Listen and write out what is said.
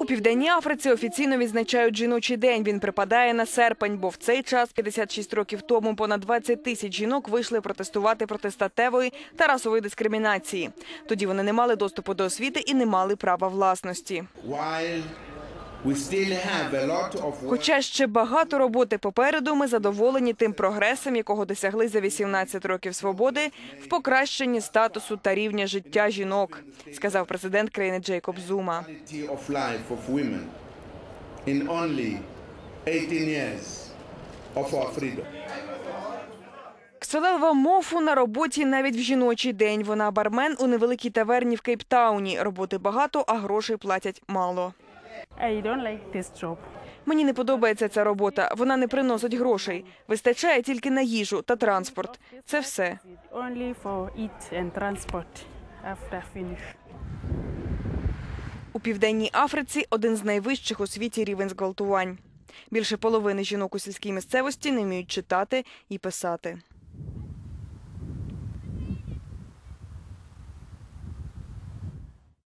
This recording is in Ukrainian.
У південній Африці офіційно відзначають жіночий день. Він припадає на серпень, бо в цей час, 56 років тому, понад 20 тисяч жінок вийшли протестувати проти статевої та расової дискримінації. Тоді вони не мали доступу до освіти і не мали права власності. Хоча ще багато роботи попереду, ми задоволені тим прогресом, якого досягли за 18 років свободи в покращенні статусу та рівня життя жінок, сказав президент країни Джейкоб Зума. quality of life of women in only 18 years of our freedom. Кселева Мофу на роботі навіть в жіночий день. Вона бармен у невеликій таверні в Кейптауні. Роботи багато, а грошей платять мало. I don't like this job. Мені не подобається ця робота. Вона не приносить грошей. Вистачає тільки на їжу та транспорт. Це все. Only for eat and transport after finish. У південній Африці один з найвищих у світі рівень зґвалтувань. Більше половини жінок у сільській місцевості не вміють читати і писати.